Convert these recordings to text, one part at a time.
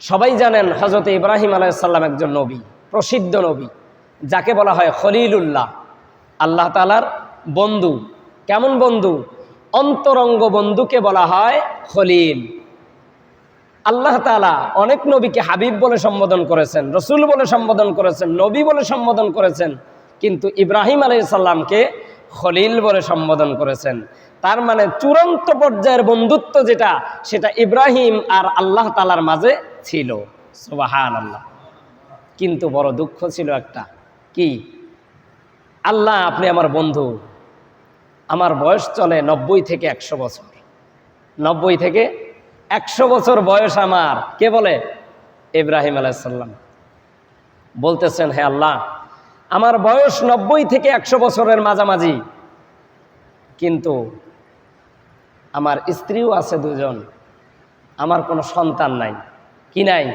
সবাই জানেন হজরত ইব্রাহিম আলাইসাল্লাম একজন নবী, প্রসিদ্ধ নবী, যাকে বলা হয় খলিলুল্লাহ। আল্লাহ তালার বন্ধু। কেমন বন্ধু? অন্তরঙ্গ বন্ধুকে বলা হয় খলিল। আল্লাহ তালা অনেক নবীকে হাবিব বলে সম্বোধন করেছেন, রসুল বলে সম্বোধন করেছেন, নবী বলে সম্বোধন করেছেন। কিন্তু ইব্রাহিম আলাইসাল্লামকে খলিল বলে সম্বোধন করেছেন। তার মানে চূড়ান্ত পর্যায়ের বন্ধুত্ব যেটা, সেটা ইব্রাহিম আর আল্লাহ তালার মাঝে ছিল। সুবাহান আল্লাহ কিন্তু বড় দুঃখ ছিল একটা। কি? আল্লাহ, আপনি আমার বন্ধু। আমার বয়স চলে নব্বই থেকে একশো বছর। নব্বই থেকে একশো বছর বয়স আমার। কে বলে? ইব্রাহিম আলাইসাল্লাম বলতেছেন, হে আল্লাহ আমার বয়স নব্বই থেকে একশো বছরের মাঝামাঝি। কিন্তু আমার স্ত্রীও আছে দুজন। আমার কোনো সন্তান নাই। কি নাই?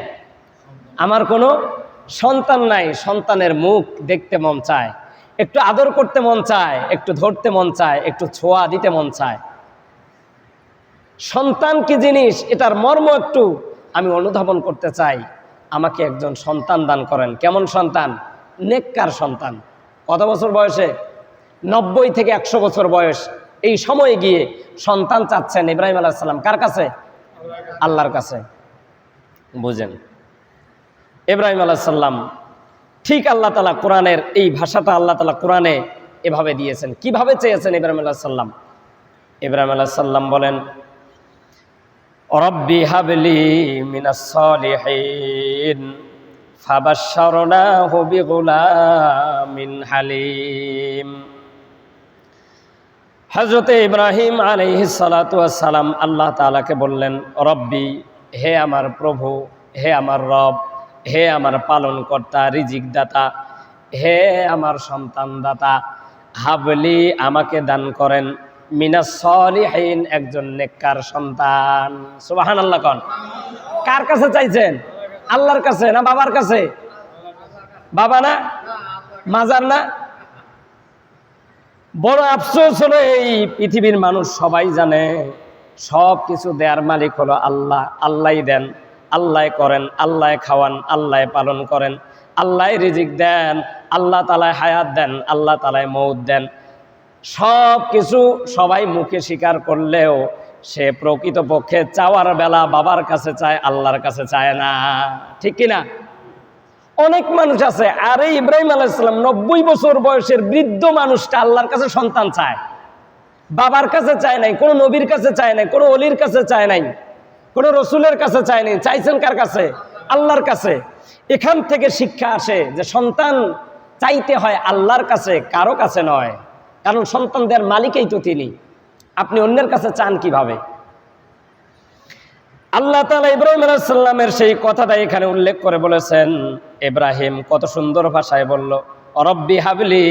আমার কোনো সন্তান নাই। সন্তানের মুখ দেখতে মন চায়। একটু আদর করতে মন চায়। একটু ধরতে মন চায়। একটু ছোঁয়া দিতে মন চায়। সন্তান কি জিনিস? এটার মর্ম একটু আমি অনুধাবন করতে চাই। আমাকে একজন সন্তান দান করেন। কেমন সন্তান? নেককার সন্তান। কত বছর বয়সে? নব্বই থেকে একশো বছর বয়স। এই সময়ে গিয়ে সন্তান চাচ্ছেন ইব্রাহিম আলাহিসাল্লাম কার কাছে? আল্লাহর কাছে। বুঝেন। ইব্রাহিম আলাহিসাল্লাম ঠিক আল্লাহ তালা কোরআনের, এই ভাষাটা আল্লাহ তালা কোরআনে এভাবে দিয়েছেন। কীভাবে চেয়েছেন ইব্রাহিম আল্লাহ সাল্লাম ইব্রাহিম আল্লাহ সাল্লাম বলেন, রব্বি হাবলি মিনাস ফাবাশশারনাহু বিগুলামিন হালিম। হজরতে ইব্রাহিম ওয়াস সালাম আল্লাহ তাআলাকে বললেন, রব্বি, হে আমার প্রভু, হে আমার রব, হে আমার পালনকর্তা রিজিক দাতা হে আমার সন্তান দাতা হাবলি আমাকে দান করেন, মিনাস সলিহিন, একজন নেককার সন্তান। সুবাহান আল্লাহ কন। কার কাছে চাইছেন? আল্লাহর কাছে না বাবার কাছে? বাবা না? মাজার না? বড় আফসোস হলো এই পৃথিবীর মানুষ সবাই জানে, সব কিছু দেয়ার মালিক হলো আল্লাহ। আল্লাহ দেন, আল্লাহ করেন, আল্লাহ খাওয়ান, আল্লাহ পালন করেন। আল্লাহ রিজিক দেন, আল্লাহ তালায় হায়াত দেন, আল্লাহ তালায় মৌত দেন। সব কিছু সবাই মুখে স্বীকার করলেও সে প্রকৃতপক্ষে চাওয়ার বেলা বাবার কাছে চায়, আল্লাহর কাছে চায় না। ঠিক কিনা? অনেক মানুষ আছে, আর এই ইব্রাহিম আলাইসালাম নব্বই বছর বয়সের বৃদ্ধ মানুষটা আল্লাহর কাছে সন্তান চায়। বাবার কাছে চায় নাই, কোনো নবীর কাছে চায় নাই, কোনো অলির কাছে চায় নাই, কোনো রসুলের কাছে চায় নাই, চাইছেন কার কাছে? আল্লাহর কাছে। এখান থেকে শিক্ষা আসে যে সন্তান চাইতে হয় আল্লাহর কাছে, কারও কাছে নয়। কারণ সন্তানদের মালিকেই তো তিনি। আপনি অন্যের কাছে চান কীভাবে? আল্লাহ তালা ইব্রাহিম আলাইসাল্লামের সেই কথাটা এখানে উল্লেখ করে বলেছেন, ইব্রাহিম কত সুন্দর ভাষায় বলল, অরব্বি হাবলি,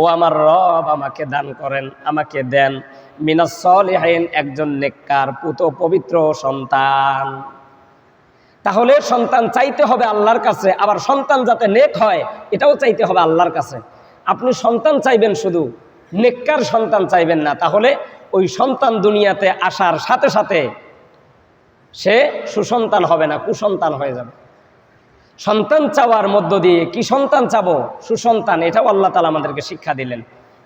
ও আমার রব আমাকে দান করেন, আমাকে দেন মিনাসলিহাইন একজন নেককার, পুত পবিত্র সন্তান। তাহলে সন্তান চাইতে হবে আল্লাহর কাছে, আবার সন্তান যাতে নেক হয়, এটাও চাইতে হবে আল্লাহর কাছে। আপনি সন্তান চাইবেন শুধু নেককার সন্তান চাইবেন না। তাহলে ওই সন্তান দুনিয়াতে আসার সাথে সাথে সে সুসন্তান হবে না, কুসন্তান হয়ে যাবে। সন্তান চাওয়ার মধ্য দিয়ে কি সন্তান চাবো? সুসন্তান, এটাও আল্লাহ তালা আমাদেরকে শিক্ষা দিলেন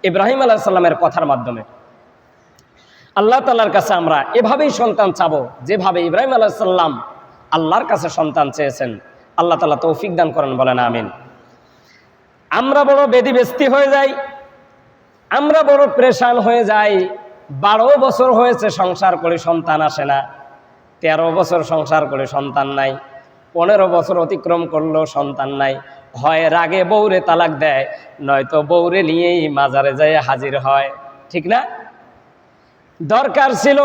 ইব্রাহিম আলাহ সাল্লামের কথার মাধ্যমে। আল্লাহ তালার কাছে আমরা এভাবেই সন্তান চাবো, যেভাবে ইব্রাহিম আলাহ সাল্লাম আল্লাহর কাছে সন্তান চেয়েছেন। আল্লাহ তালা তৌফিক দান করেন, বলেন আমিন। আমরা বড় বেদিবেস্তি হয়ে যাই আমরা বড় প্রেশান হয়ে যাই, বারো বছর হয়েছে সংসার করে সন্তান আসে না, তেরো বছর সংসার করে সন্তান নাই, পনেরো বছর অতিক্রম করল সন্তান নাই, হয় রাগে বৌরে তালাক দেয়, নয়তো বৌরে নিয়েই মাজারে যায় হাজির হয়, ঠিক না? দরকার ছিল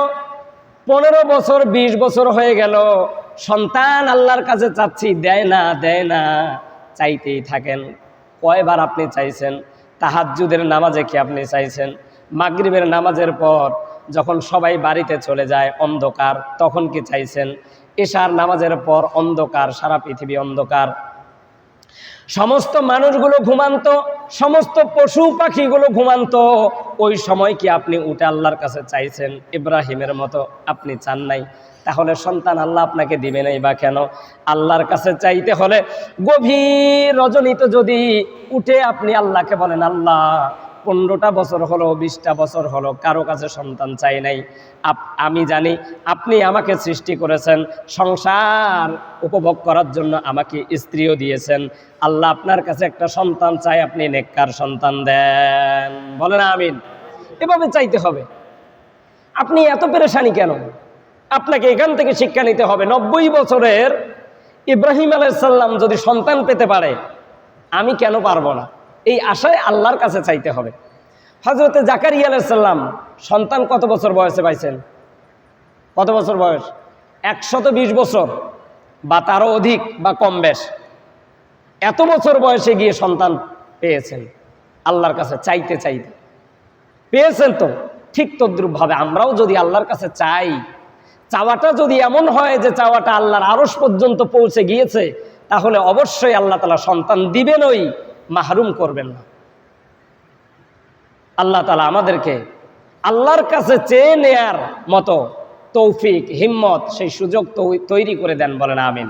পনেরো বছর ২০ বছর হয়ে গেল, সন্তান আল্লাহর কাছে চাচ্ছি, দেয় না দেয় না, চাইতেই থাকেন, কয়বার আপনি চাইছেন? তাহাজ্জুদের নামাজে কি আপনি চাইছেন? মাগরীবের নামাজের পর যখন সবাই বাড়িতে চলে যায় অন্ধকার, তখন কি চাইছেন? এশার নামাজের পর অন্ধকার, সারা পৃথিবী অন্ধকার। সমস্ত মানুষগুলো ঘুমান্ত, সমস্ত পশু পাখিগুলো ঘুমান্ত, ওই সময় কি আপনি উঠে আল্লাহর কাছে চাইছেন? ইব্রাহিমের মতো আপনি চান নাই? তাহলে সন্তান আল্লাহ আপনাকে দিবে নাই বা কেন? আল্লাহর কাছে চাইতে হলে গভীর রজনীতে যদি উঠে আপনি আল্লাহকে বলেন, আল্লাহ পনেরোটা বছর হলো, বিশটা বছর হলো, কারও কাছে সন্তান চাই নাই। আমি জানি আপনি আমাকে সৃষ্টি করেছেন, সংসার উপভোগ করার জন্য আমাকে স্ত্রীও দিয়েছেন। আল্লাহ আপনার কাছে একটা সন্তান চাই, আপনি নেককার সন্তান দেন। বলেন আমিন। এভাবে চাইতে হবে। আপনি এত পেরেশানি কেন? আপনাকে এখান থেকে শিক্ষা নিতে হবে। নব্বই বছরের ইব্রাহিম আলাইসাল্লাম যদি সন্তান পেতে পারে, আমি কেন পারব না? এই আশায় আল্লাহর কাছে চাইতে হবে। হজরতে জাকারিয়া আলাইসাল্লাম সন্তান কত বছর বয়সে পাইছেন? কত বছর বয়স? একশত বিশ বছর, বা তারও অধিক বা কম বেশ। এত বছর বয়সে গিয়ে সন্তান পেয়েছেন, আল্লাহর কাছে চাইতে চাইতে। পেয়েছেন তো, ঠিক তদ্রুপভাবে। আমরাও যদি আল্লাহর কাছে চাই, চাওয়াটা যদি এমন হয় যে চাওয়াটা আল্লাহর আরস পর্যন্ত পৌঁছে গিয়েছে, তাহলে অবশ্যই আল্লাহ তালা সন্তান দিবেনই। মাহরুম করবেন না। আল্লাহ তালা আমাদেরকে আল্লাহর কাছে চেয়ে নেয়ার মতো তৌফিক, হিম্মত, সেই সুযোগ তৈরি করে দেন বলেন, আমিন।